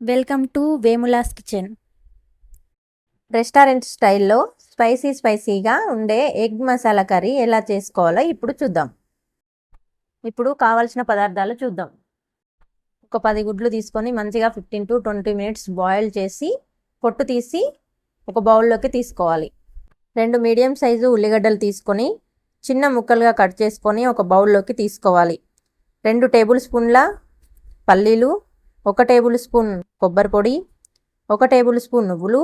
Welcome to Vemulas kitchen restaurant స్టైల్లో spicy స్పైసీగా ఉండే ఎగ్ మసాలా కర్రీ ఎలా చేసుకోవాలో ఇప్పుడు చూద్దాం. ఇప్పుడు కావాల్సిన పదార్థాలు చూద్దాం. ఒక పది గుడ్లు తీసుకొని మంచిగా fifteen to twenty minutes boil చేసి పొట్టు తీసి ఒక బౌల్లోకి తీసుకోవాలి. రెండు మీడియం సైజు ఉల్లిగడ్డలు తీసుకొని చిన్న ముక్కలుగా కట్ చేసుకొని ఒక బౌల్లోకి తీసుకోవాలి. రెండు టేబుల్ స్పూన్ల పల్లీలు ఒక టేబుల్ స్పూన్ కొబ్బరి పొడి ఒక టేబుల్ స్పూన్ నువ్వులు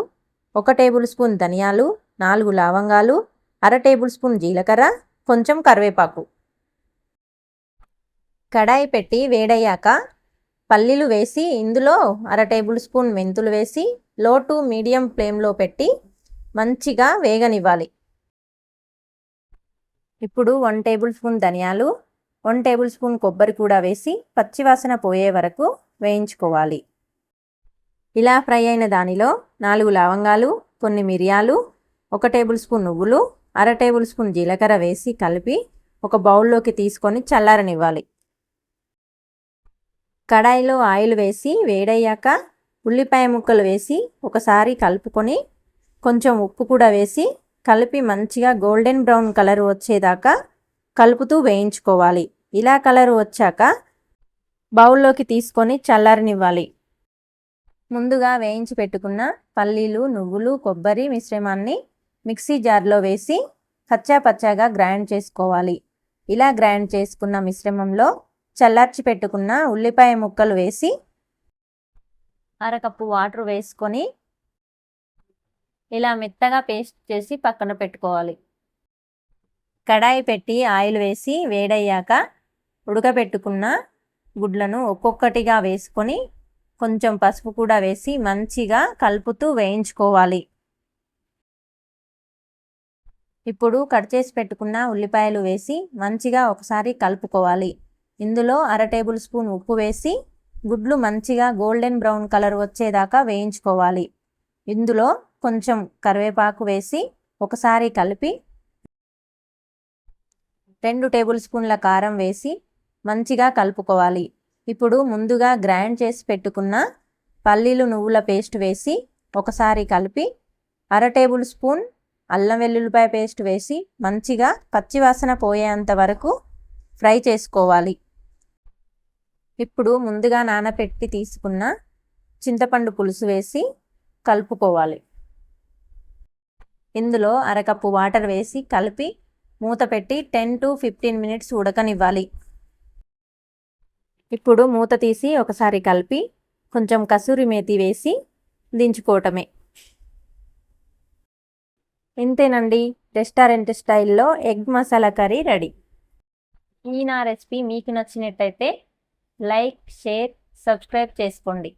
ఒక టేబుల్ స్పూన్ ధనియాలు నాలుగు లవంగాలు అర టేబుల్ స్పూన్ జీలకర్ర కొంచెం కరివేపాకు. కడాయి పెట్టి వేడయ్యాక పల్లీలు వేసి ఇందులో అర టేబుల్ స్పూన్ మెంతులు వేసి లో టు మీడియం ఫ్లేమ్లో పెట్టి మంచిగా వేగనివ్వాలి. ఇప్పుడు వన్ టేబుల్ స్పూన్ ధనియాలు వన్ టేబుల్ స్పూన్ కొబ్బరి కూడా వేసి పచ్చివాసన పోయే వరకు వేయించుకోవాలి. ఇలా ఫ్రై అయిన దానిలో నాలుగు లవంగాలు కొన్ని మిరియాలు ఒక టేబుల్ స్పూన్ నువ్వులు అర టేబుల్ స్పూన్ జీలకర్ర వేసి కలిపి ఒక బౌల్లోకి తీసుకొని చల్లారనివ్వాలి. కడాయిలో ఆయిల్ వేసి వేడయ్యాక ఉల్లిపాయ ముక్కలు వేసి ఒకసారి కలుపుకొని కొంచెం ఉప్పు కూడా వేసి కలిపి మంచిగా గోల్డెన్ బ్రౌన్ కలర్ వచ్చేదాకా కలుపుతూ వేయించుకోవాలి. ఇలా కలర్ వచ్చాక బౌల్లోకి తీసుకొని చల్లారనివ్వాలి. ముందుగా వేయించి పెట్టుకున్న పల్లీలు నువ్వులు కొబ్బరి మిశ్రమాన్ని మిక్సీ జార్లో వేసి కచ్చా పచ్చాగా గ్రైండ్ చేసుకోవాలి. ఇలా గ్రైండ్ చేసుకున్న మిశ్రమంలో చల్లార్చి పెట్టుకున్న ఉల్లిపాయ ముక్కలు వేసి అరకప్పు వాటర్ వేసుకొని ఇలా మెత్తగా పేస్ట్ చేసి పక్కన పెట్టుకోవాలి. కడాయి పెట్టి ఆయిల్ వేసి వేడయ్యాక ఉడకబెట్టుకున్న గుడ్లను ఒక్కొక్కటిగా వేసుకొని కొంచెం పసుపు కూడా వేసి మంచిగా కలుపుతూ వేయించుకోవాలి. ఇప్పుడు కట్ చేసి పెట్టుకున్న ఉల్లిపాయలు వేసి మంచిగా ఒకసారి కలుపుకోవాలి. ఇందులో అర టేబుల్ స్పూన్ ఉప్పు వేసి గుడ్లు మంచిగా గోల్డెన్ బ్రౌన్ కలర్ వచ్చేదాకా వేయించుకోవాలి. ఇందులో కొంచెం కరివేపాకు వేసి ఒకసారి కలిపి రెండు టేబుల్ స్పూన్ల కారం వేసి మంచిగా కలుపుకోవాలి. ఇప్పుడు ముందుగా గ్రైండ్ చేసి పెట్టుకున్న పల్లీలు నువ్వుల పేస్ట్ వేసి ఒకసారి కలిపి అర టేబుల్ స్పూన్ అల్లం వెల్లుల్లిపాయ పేస్ట్ వేసి మంచిగా పచ్చివాసన పోయేంత వరకు ఫ్రై చేసుకోవాలి. ఇప్పుడు ముందుగా నానపెట్టి తీసుకున్న చింతపండు పులుసు వేసి కలుపుకోవాలి. ఇందులో అరకప్పు వాటర్ వేసి కలిపి మూత పెట్టి టెన్ టు ఫిఫ్టీన్ మినిట్స్ ఉడకనివ్వాలి. ఇప్పుడు మూత తీసి ఒకసారి కలిపి కొంచెం కసూరి మేతి వేసి దించుకోవటమే. ఇంతేనండి రెస్టారెంట్ స్టైల్లో ఎగ్ మసాలా కర్రీ రెడీ. ఈ నా రెసిపీ మీకు నచ్చినట్టయితే లైక్ షేర్ సబ్స్క్రైబ్ చేసుకోండి.